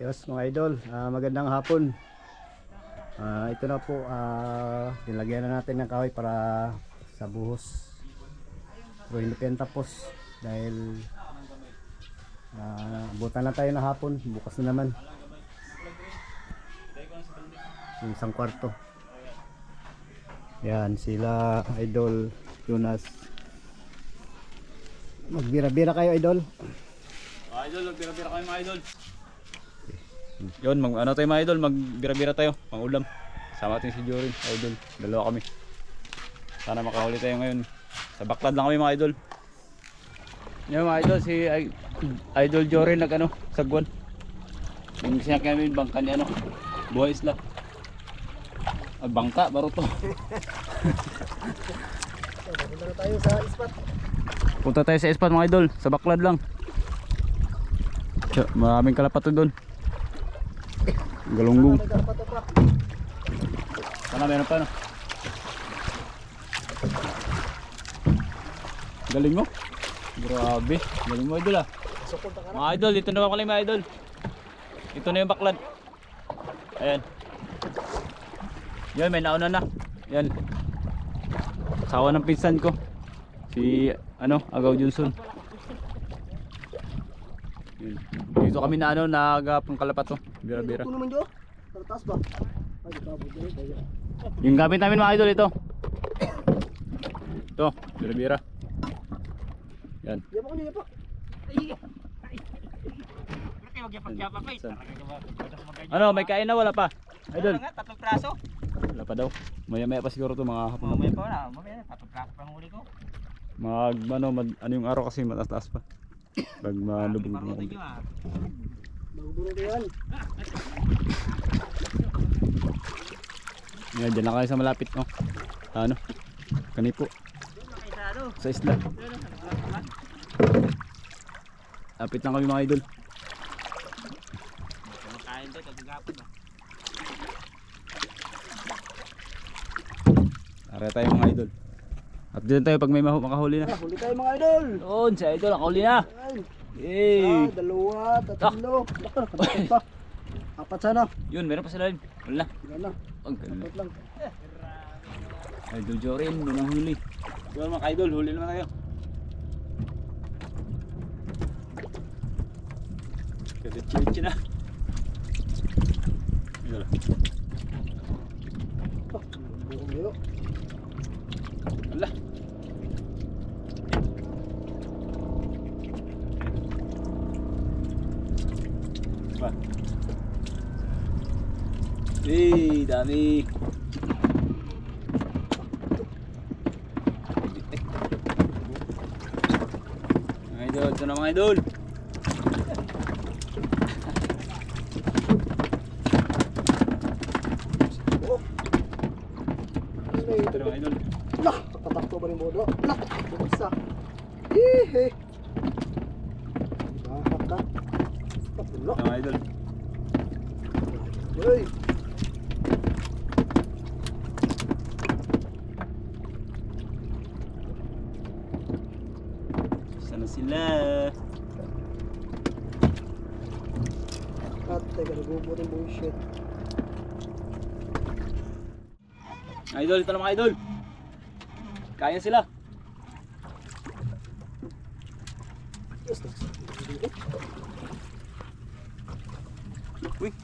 Yes mga idol, ah, magandang hapon. Ah, ito na po, ah, nilagyan na natin ng kahoy para sa buhos. Pero hindi pa tapos dahil ah, butan na tayo na hapon, bukas na naman. Yung isang kwarto. Yan, sila idol Jonas. Magbira-bira kayo idol. Idol, magbira-bira kayo mga idol. Yun, mag, ano tayo mga idol, magbira-bira tayo, pang ulam. Sama natin si Jorin, idol. Dalawa kami. Sana makahuli tayo ngayon. Sa baklad lang kami mga idol. Yan mga idol, si I- Idol Jorin nag ano, sagwan. Yung siya kami bangka ni ano, buhay isla. Ah, bangka, baro to. Punta tayo sa spot. Punta tayo sa spot mga idol, sa baklad lang. Maraming kalapato doon. Galunggong. Sana meron pa no. Galing mo. Grabe. Galing mo idol ah. Mga idol, dito na pala yung mga idol. Ito na yung baklad. Ayan. Yan, may nauna na. Yan. Sawa ng pinsan ko. Si ano, Agaw Johnson. Yun. Dito kami na ano, nagapang kalapato. Bira-bira. Ito naman jo. Tatas ba? Ay. Yung gamit namin mga idol ito. Ito, bira-bira. Yan. Yan mo kanina pa. Saan? Ano, may kain na wala pa? Idol. nga, tatlong praso. Wala pa daw. Maya maya pa siguro to mga hapon. Mamaya pa wala, mamaya tatlong praso pa ang huli ko. Mag ano, mag, ano yung araw kasi mataas-taas pa. Pag malubog ah. Ko yan. Yan, dyan lang kayo sa malapit, no? Ano? Kanipo. Na sa isla. Na, Lapit lang kami mga idol. Kumakain doon, kagagapon ba? Tara tayo mga idol. At dito tayo pag may mahu makahuli na. Ah, huli tayo mga idol. Doon, si idol, nakahuli na. Ay, Yay! ah, dalawa, tatlo. Nakatapat pa. Apat sana. Yun, meron pa sila rin. Wala. Yan na. Ang ganda. Apat lang. Idol Jorin, unang huli. Yun mga idol, huli naman tayo. Kasi na. Yun. Ah, buong Wala. Ba. Eh, dami. Mga idol, ito na mga idol. Ano Ito na mga idol. Lah, patakto ba rin bodo? Lah, bumasa. Hihi. Bahak ka. Papulo. Mga idol. Hey. Sana sila. At teka, nagubo rin bullshit. Idol, ito na mga idol. Kaya sila. Yes, Uy.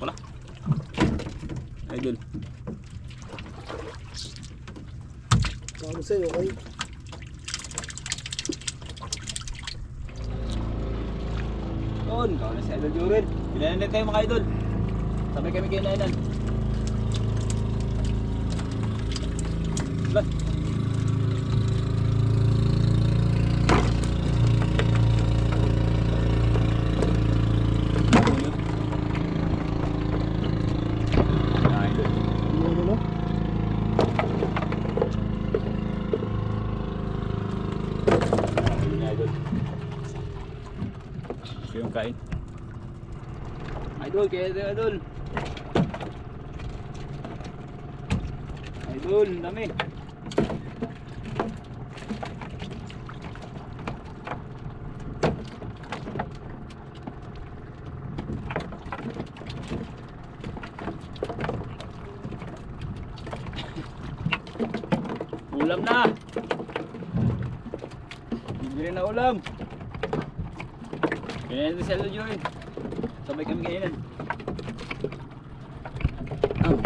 Pala. Idol. Bago sa'yo, okay? Yun, kau na si Idol Jurel. Pinanan tayo mga idol. Sabay kami kayo nainan. kaya na idol. Idol, dami. ulam na. Bibili na ulam. Kaya na sa Lord Sabay kami kainan.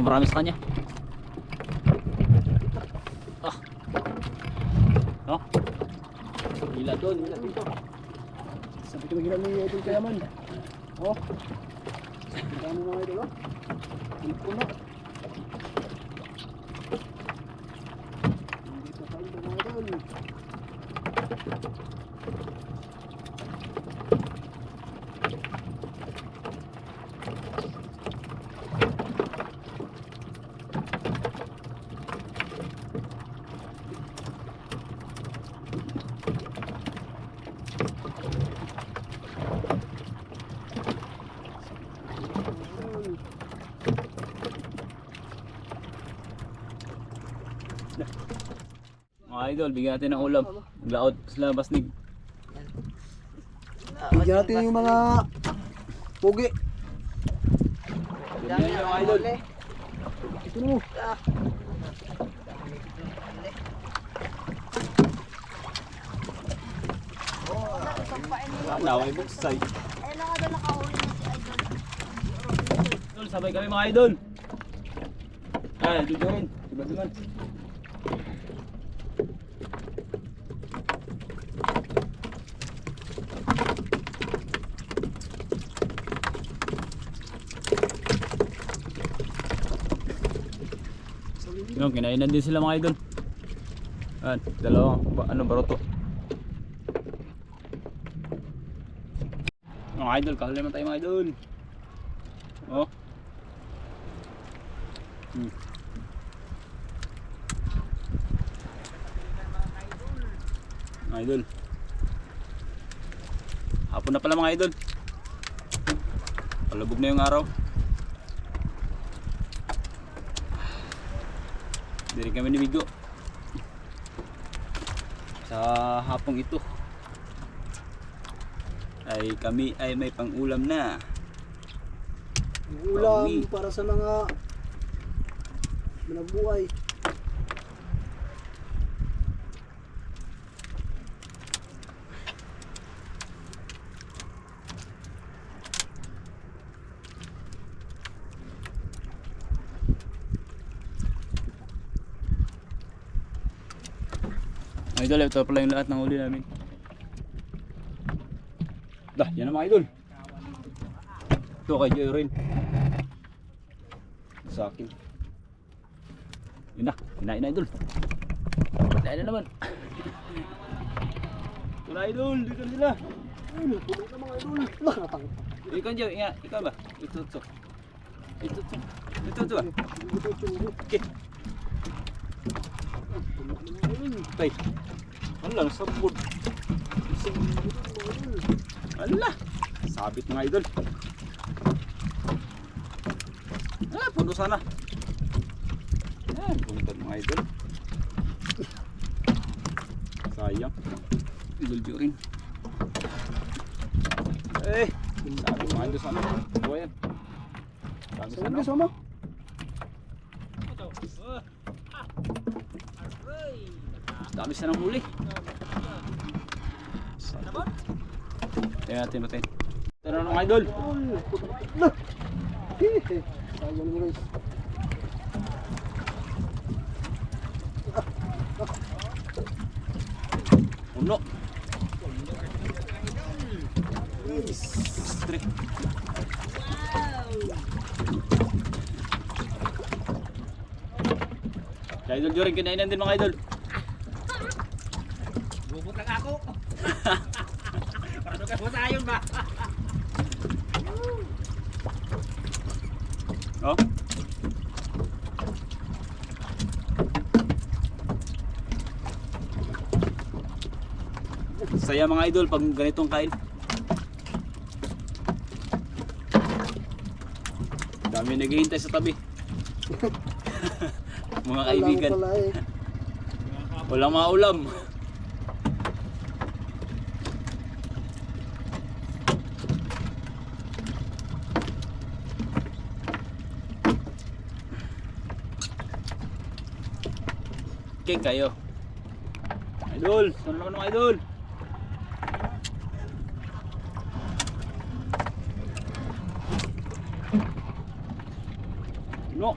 Marami sa kanya. Ah. Oh. Hila doon, hila dito. Sabi ko magilan ng idol kaya man. Oh. Ang dami mga idol oh. Ang puno. Idol, bigyan natin ng ulam. Laot sila basnig. Bigyan natin yung mga pugi. Yan yan yung idol. Ito mo. Naway buksay. Ayun na nga doon nakahuli na si Idol. Idol, sabay kami mga idol. Ay, dito rin. Diba naman. Yung kinainan din sila mga idol. Ayan, dalawang ba, ano baroto. Mga idol, kahuli naman tayo mga idol. Oh. Hmm. Mga idol. Hapon na pala mga idol. Palubog na yung araw. Hindi rin kami nimigo. Sa hapong ito ay kami ay may pang-ulam na. Ulam Pauwi. para sa mga manabuhay. Mga idol, ito pala yung lahat ng huli namin. Dah, yan ang mga idol. Ito kay Joy rin. Sa akin. Yun na, kinain na idol. Kinain na naman. Ito na idol, dito na sila. Ay, napuno na mga idol. Nakatang. Ikaw Joy, nga, ikaw ba? Ito. Ito, ito ba? Chungo. Okay. Tay. Ala, nasabod. Ala. Sabit mga idol. Ah, puno sana. Ah, buntad mga idol. Sayang. Idol rin. Eh, sabi mga idol sana. Buwayan. Sabi sana. ka sama? Dami sa nang huli. Tingnan natin natin. Na mga idol. Sayang mo guys. Puno. Extra. Kaya idol Jorin, kinainan din mga idol. Bubot lang ako. Paano ka masayon ba? Oh. Saya mga idol pag ganitong kain. Dami naghihintay sa tabi. mga kaibigan. Pala eh. Walang mga ulam. King kayo. Idol, sana naman mga idol. No.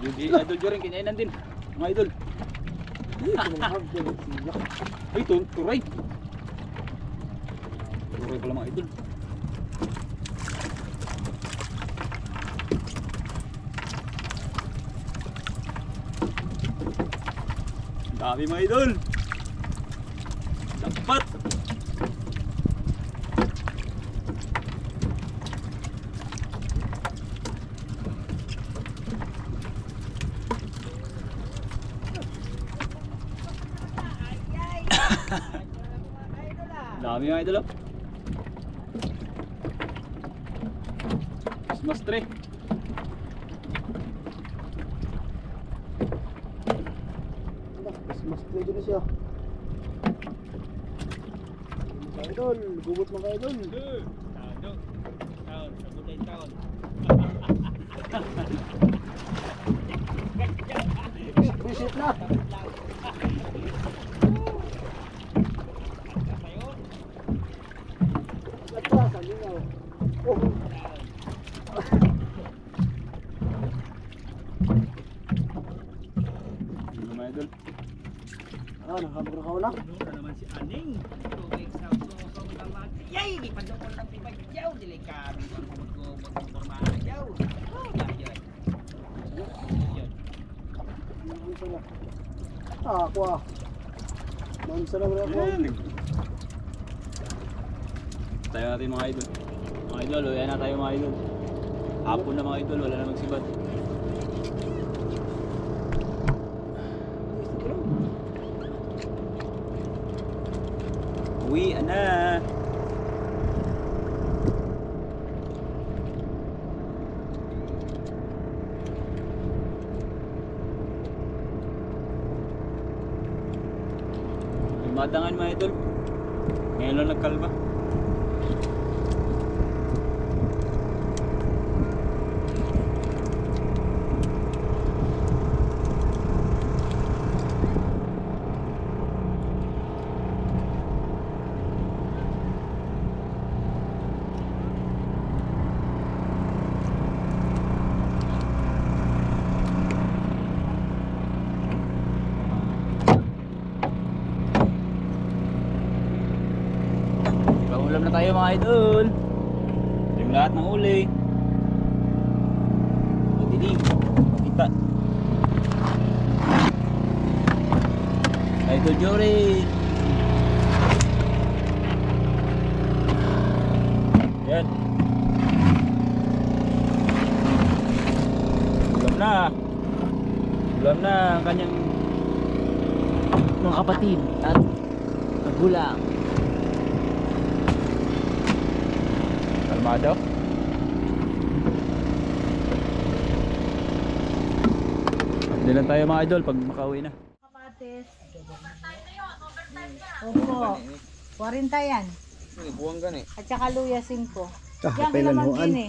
Jadi idol Joring kinainan din. Mga idol. Ay, tu turay. Turay pala mga idol. Dami mga idol. Dapat. Dami mga idol. oh. Christmas tree. Christmas tree dito siya. Mga idol, gubot mga idol. Taon, taon, sabutay taon. Visit na. Nagpasan yun ako. Oh. Ano mga idol? Ah, nakabagrakaw na. Ano naman si Aning? Tubig sa suso ng lamat. Yay! Di pa doon ng tibay. Yaw! Delikado. Ang kumot-kumot ng formahan. Yaw! Oh, yan, yan. Yan. Ang sarap. Ah, ako ah. Man sarap rin ako. Tayo natin mga idol. Mga idol, uwi na tayo mga idol. Hapon na mga idol, wala na magsibat. Uwi na. Lumadangan mga idol. Ngayon lang nagkalma. Pangulam na tayo mga idol. Yung lahat ng uli. Madilim. Makita. Idol Jory. Yan. Ulam na. Ulam na ang kanyang mga kapatid at magulang. Kalmado? Hindi lang tayo mga idol pag makauwi na. Kapatis. Opo. 40 yan. Buwang gani. At saka luya 5. Ah, Yan, kila Ma'am? Ginny.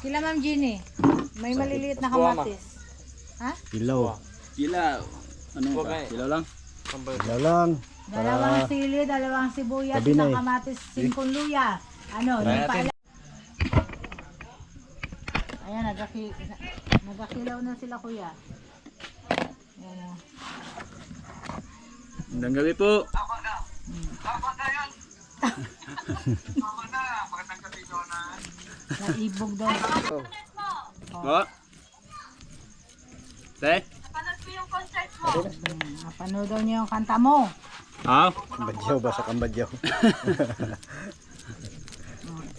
Kila Ma'am Ginny. May maliliit na kamatis. Ha? Ilaw. Kilaw. Ano ba? Kilaw lang? Ilaw lang. Dalawang sili, dalawang sibuyas, Gabi na eh. kamatis, singkong luya. Ano, hindi pa alam. Ayan, nagaki nagakilaw na sila kuya. Ayan, oh. Magandang gabi po. naibog daw. Oh. Te? Hmm, napanood daw niya yung kanta mo. Ah? Kambadyaw ba sa kambadyaw?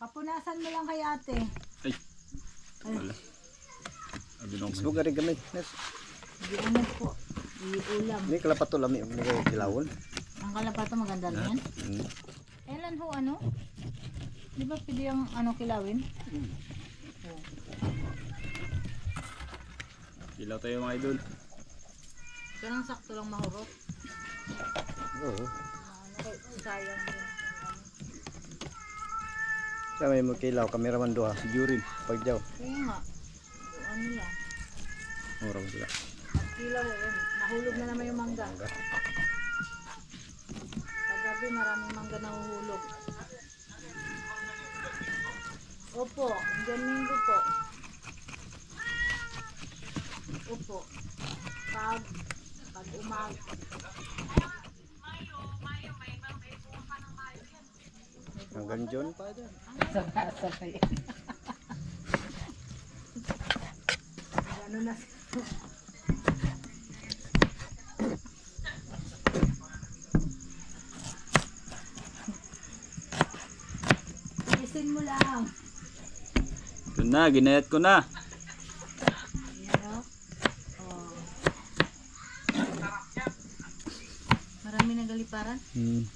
Papunasan mo lang kay ate. Ay. Wala. Abi Facebook ka rin kami. Nes. Ano po. Iulam. Ini kalapat to lami. Ini kayo kilawon. Ang kalapato maganda na yan. Hmm. Kailan ho ano? Di ba pwede yung ano kilawin? Ilaw tayo mga idol. Ganang sakto lang mahurot. Oo. Ano kay sayang din. Kaya may magkilaw. Kameraman doha. Si Jurin. Pagjaw. Kaya nga. Ano lang. Mura mo sila. At kilaw eh. Nahulog na naman yung mangga. Paggabi maraming mangga nahuhulog. Opo, linggo po. Opo. Pag, pag umag. Hanggang dyan. Ano na Isin mo lang. Ito na, ginayat ko na. Ayan o. Oh. Marami nagaliparan. Hmm.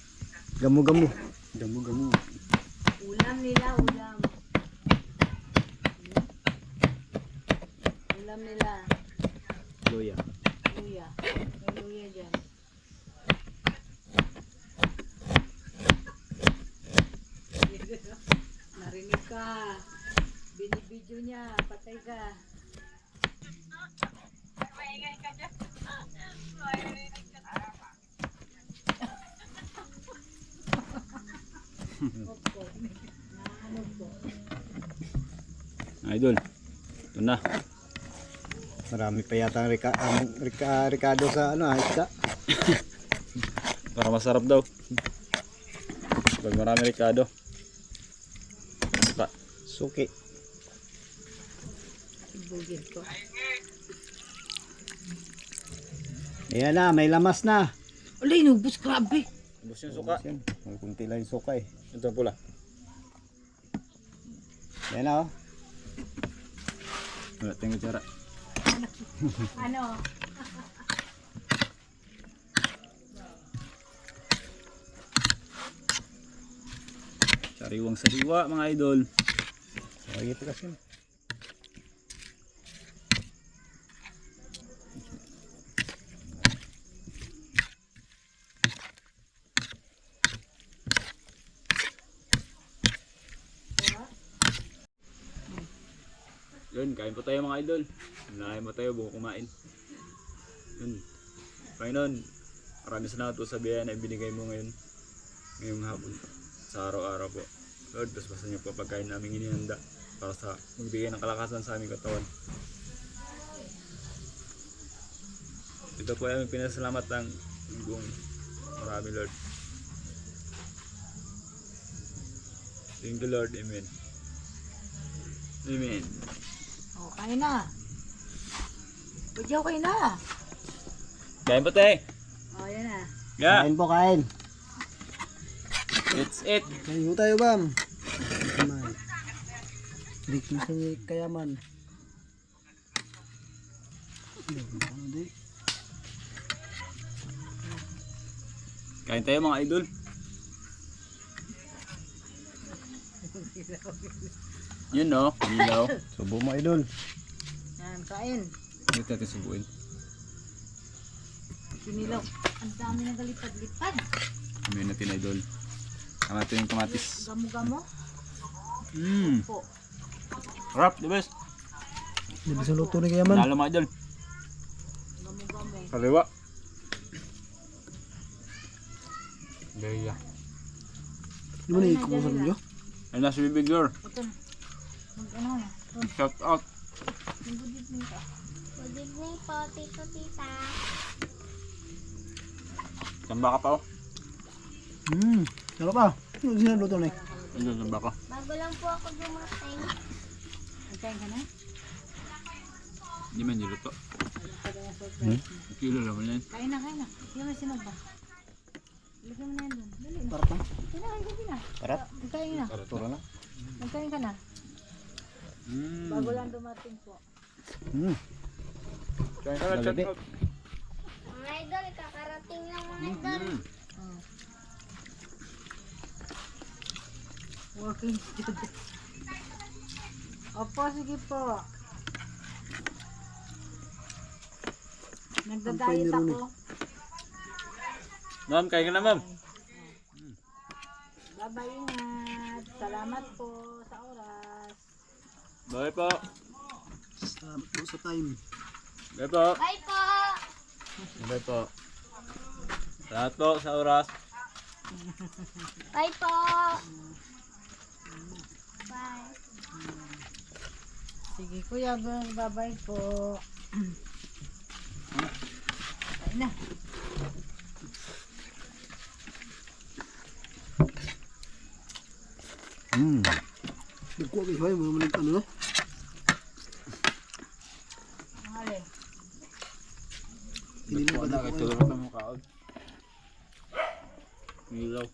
Gamu-gamu. Gamu-gamu. Ulam nila, ulam. Ulam nila. Luya. Luya. May luya dyan. Narinig ka. Binibidyo niya. Patay ka. Opo. Naanog po. Idol. Ito na. Marami pa yata ang rika, ang rika, Ricardo sa ano ah, isda. Para masarap daw. Pag marami Ricardo. Pa. Suki. Ibugin ko. Ayan na, may lamas na. Alay, inubos. Grabe. Ubus yung suka. Yan, May kunti lang yung suka eh. Ito pula. Ayan na oh. Wala tayong kutsara. Ano? Sariwang sariwa mga idol. Ito kasi. Yun, kain po tayo mga idol. Unahin mo tayo buong kumain. Yun. Panginoon, maraming salamat po sa biyaya na ibinigay mo ngayon. Ngayong hapon. Sa araw-araw po. Lord, basbasan niyo po pagkain namin inihanda para sa magbigay ng kalakasan sa aming katawan. Ito po ay aming pinasalamat ng buong marami Lord. Thank you Lord. Amen. Amen. Kain na. Pudyaw kayo na. Kain po tayo. Oh, yan na. Yeah. Kain po, kain. It's it. Kain po tayo, bam. Kamay. Dito sa kayaman. Kain tayo mga idol. Yun no, ilaw. Subo mo, idol. Yan, kain. Dito natin subuin. Sinilaw. Ang dami na galipad-lipad. Amin natin idol. Ang natin yung kamatis. Gamo-gamo. Mmm. Rap, the best. Hindi bisa luto ni kayaman. Nalo mga idol. Gamo-gamo. Kaliwa. Gaya. Di ba na ikukusan niyo? Ayun na si Baby Girl. Ito na. Ano na. Shout out. Mag-good evening ka. Good evening po, Tito Tita. Tamba ka pa oh. Hmm. Sarap ah. Ano sila luto ni? Ayun, tamba ka. Bago lang po ako dumating. Antayin ka na? Hindi man niluto. Hmm? Kilo naman yan. Kain na, kain na. Hindi may sinog ba? Lagyan mo na yan doon. Dali na. Sarap ah. Kinain ka din na. Sarap. Magkain na. Turo na. Magkain ka na. Mm. Bago lang dumating po. Kain ka na, chat Malaki. out. Mga idol, kakarating lang mga idol. Mm. Oh. Working student. Opo, sige po. Nagda-diet ako. Ma'am, kain ka na ma'am. Bye-bye, ingat. Salamat po. Bye po. Salamat po sa time. Bye po. Bye po! Bye po. Salamat po sa oras. Bye po! Bye. Sige, kuya, bye-bye po. Ayun na. Hmm. Nagkuha kayo kayo, mga malig ano na. Ang alin. Hindi na ba na, na kay tulog na mukha. Ilaw.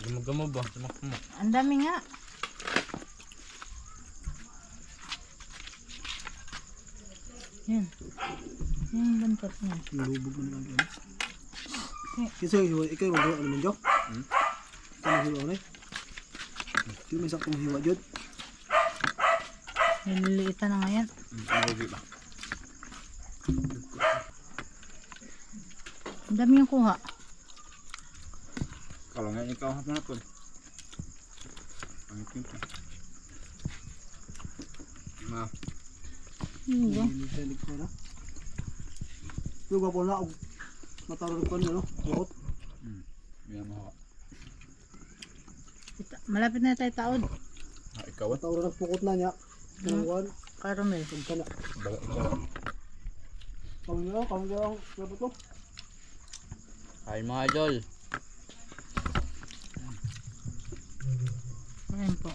Gumagama ba? Sumakmo. Ang dami nga. Yan. Yung buntot niya. Nalubog mo na lang kayo. Kasi hiwa, ikaw yung magawa naman dyan. Hmm? Ikaw yung hiwa na eh. Sino may saktong hiwa dyan? Nililiitan na ngayon. Nahugi ba? Ang dami yung kuha. Kalau nga ikaw hapon na po. Ang pinto. Ma, Hindi? Hindi na. Yung gwapo na, og matarong ko na, no? Bukot. yan mo. Ita- Malapit na tayo taod. Ah, ikaw at Matarong nagpukot na niya. Kanawan, Caramel. kamsala. baga ikaw. Kawin na lang, kawin na lang. Ano to? Ay mga idol. Ayan po.